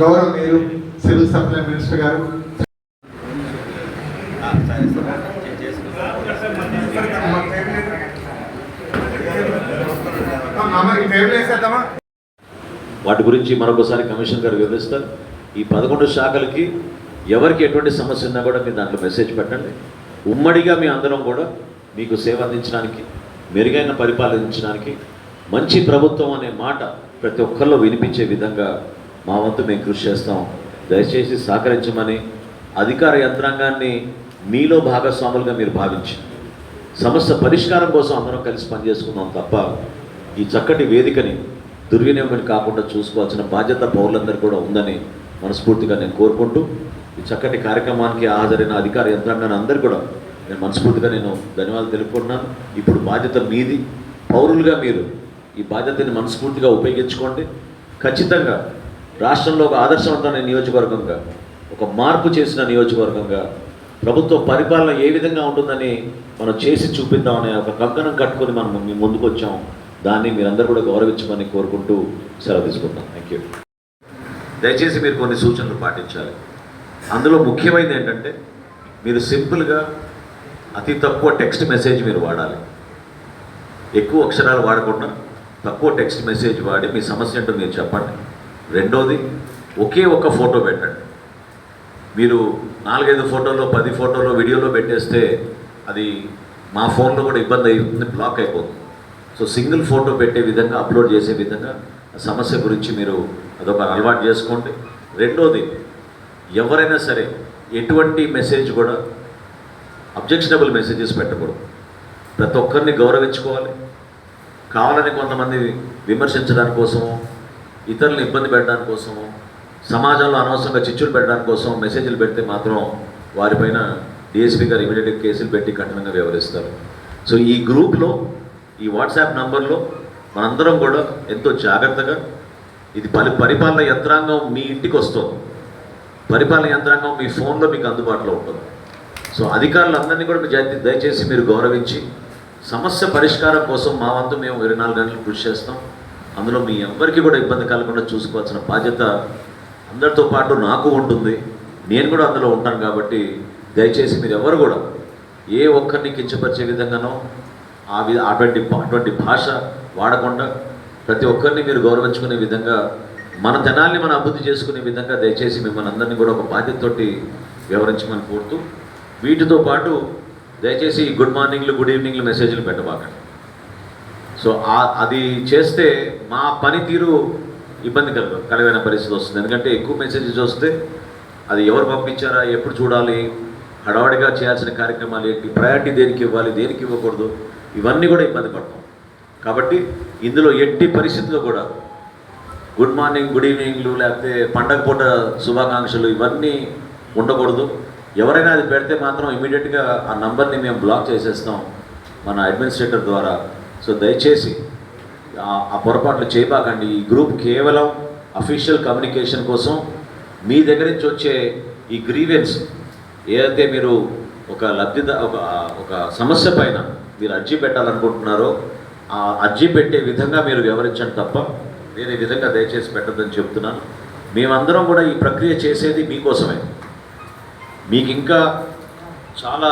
గౌరవ మీరు civil supply minister గారు. వాటి గురించి మరొకసారి కమిషన్ గారు వివరిస్తారు. ఈ పదకొండు శాఖలకి ఎవరికి ఎటువంటి సమస్య ఉన్నా కూడా మీరు దాంట్లో మెసేజ్ పెట్టండి. ఉమ్మడిగా మీ అందరం కూడా మీకు సేవ అందించడానికి మెరుగైన పరిపాలించడానికి మంచి ప్రభుత్వం అనే మాట ప్రతి ఒక్కరిలో వినిపించే విధంగా మా వంతు మేము కృషి చేస్తాం. దయచేసి సహకరించమని అధికార యంత్రాంగాన్ని మీలో భాగస్వాములుగా మీరు భావించి సమస్య పరిష్కారం కోసం అందరం కలిసి పనిచేసుకుందాం తప్ప ఈ చక్కటి వేదికని దుర్వినియోగం కాకుండా చూసుకోవాల్సిన బాధ్యత పౌరులందరూ కూడా ఉందని మనస్ఫూర్తిగా నేను కోరుకుంటూ ఈ చక్కటి కార్యక్రమానికి హాజరైన అధికార యంత్రాంగాన్ని అందరూ కూడా నేను మనస్ఫూర్తిగా నేను ధన్యవాదాలు తెలుపుకుంటున్నాను. ఇప్పుడు బాధ్యత మీది. పౌరులుగా మీరు ఈ బాధ్యతని మనస్ఫూర్తిగా ఉపయోగించుకోండి. ఖచ్చితంగా రాష్ట్రంలో ఒక ఆదర్శవంతమైన నియోజకవర్గంగా ఒక మార్పు చేసిన నియోజకవర్గంగా ప్రభుత్వ పరిపాలన ఏ విధంగా ఉంటుందని మనం చేసి చూపిద్దామనే ఒక కంకణం కట్టుకొని మనం మీ ముందుకు వచ్చాం. దాన్ని మీరందరూ కూడా గౌరవించమని కోరుకుంటూ సెలవు తీసుకుంటాం థ్యాంక్ యూ దయచేసి మీరు కొన్ని సూచనలు పాటించాలి. అందులో ముఖ్యమైనది ఏంటంటే మీరు సింపుల్గా అతి తక్కువ టెక్స్ట్ మెసేజ్ మీరు వాడాలి. ఎక్కువ అక్షరాలు వాడకుండా తక్కువ టెక్స్ట్ మెసేజ్ వాడి మీ సమస్య ఏంటో మీరు చెప్పండి. రెండోది ఒకే ఒక ఫోటో పెట్టండి. మీరు నాలుగైదు ఫోటోలో పది ఫోటోలో వీడియోలో పెట్టేస్తే అది మా ఫోన్లో కూడా ఇబ్బంది అవుతుంది బ్లాక్ అయిపోతుంది. సో సింగిల్ ఫోటో పెట్టే విధంగా అప్లోడ్ చేసే విధంగా ఆ సమస్య గురించి మీరు అదొక అలవాటు చేసుకోండి. రెండోది ఎవరైనా సరే ఎటువంటి మెసేజ్ కూడా అబ్జెక్షనబుల్ మెసేజెస్ పెట్టకూడదు. ప్రతి ఒక్కరిని గౌరవించుకోవాలి. కావాలని కొంతమంది విమర్శించడానికి కోసము ఇతరులను ఇబ్బంది పెట్టడానికి కోసము సమాజంలో అనవసరంగా చిచ్చులు పెట్టడానికి కోసం మెసేజ్లు పెడితే మాత్రం వారిపైన డిఎస్పీ గారు ఇమీడియట్గా కేసులు పెట్టి కఠినంగా వ్యవహరిస్తారు. సో ఈ గ్రూప్లో ఈ వాట్సాప్ నంబర్లో మనందరం కూడా ఎంతో జాగ్రత్తగా ఇది పరి పరిపాలన యంత్రాంగం మీ ఇంటికి వస్తుంది. పరిపాలన యంత్రాంగం మీ ఫోన్లో మీకు అందుబాటులో ఉంటుంది. సో అధికారులందరినీ కూడా దయచేసి మీరు గౌరవించి సమస్య పరిష్కారం కోసం మా వంతు మేము ఇరవై నాలుగు గంటలు కృషి చేస్తాం. అందులో మీ ఎవ్వరికీ కూడా ఇబ్బంది కలగకుండా చూసుకోవాల్సిన బాధ్యత అందరితో పాటు నాకు ఉంటుంది. నేను కూడా అందులో ఉంటాను కాబట్టి దయచేసి మీరు ఎవరు కూడా ఏ ఒక్కరిని కించపరిచే విధంగానో ఆ విధ అటువంటి అటువంటి భాష వాడకుండా ప్రతి ఒక్కరిని మీరు గౌరవించుకునే విధంగా మన తెనాల్ని మనం అభివృద్ధి చేసుకునే విధంగా దయచేసి మిమ్మల్ని అందరినీ కూడా ఒక బాధ్యతతోటి వివరించమని కోరుతూ వీటితో పాటు దయచేసి గుడ్ మార్నింగ్లు గుడ్ ఈవినింగ్లు మెసేజ్లు పెట్టబాకండి. సో అది చేస్తే మా పనితీరు ఇబ్బంది కలగ కలిగిన పరిస్థితి వస్తుంది. ఎందుకంటే ఎక్కువ మెసేజెస్ వస్తే అది ఎవరు పంపించారా ఎప్పుడు చూడాలి హడావడిగా చేయాల్సిన కార్యక్రమాలు ఏంటి ప్రయారిటీ దేనికి ఇవ్వాలి దేనికి ఇవ్వకూడదు ఇవన్నీ కూడా ఇబ్బంది పడతాం. కాబట్టి ఇందులో ఎట్టి పరిస్థితుల్లో కూడా గుడ్ మార్నింగ్ గుడ్ ఈవినింగ్లు లేకపోతే పండగ పూట శుభాకాంక్షలు ఇవన్నీ ఉండకూడదు. ఎవరైనా అది పెడితే మాత్రం ఇమీడియట్గా ఆ నంబర్ని మేము బ్లాక్ చేసేస్తాం మన అడ్మినిస్ట్రేటర్ ద్వారా. సో దయచేసి ఆ- పొరపాట్లు చేయబాకండి. ఈ గ్రూప్ కేవలం అఫీషియల్ కమ్యూనికేషన్ కోసం మీ దగ్గర నుంచి వచ్చే ఈ గ్రీవెన్స్ ఏదైతే మీరు ఒక లబ్ధిద ఒక ఒక సమస్య పైన మీరు అర్జీ పెట్టాలనుకుంటున్నారో ఆ అర్జీ పెట్టే విధంగా మీరు వివరించండి తప్ప నేను ఈ విధంగా దయచేసి పెట్టద్దని చెప్తున్నాను. మేమందరం కూడా ఈ ప్రక్రియ చేసేది మీకోసమే. మీకు ఇంకా చాలా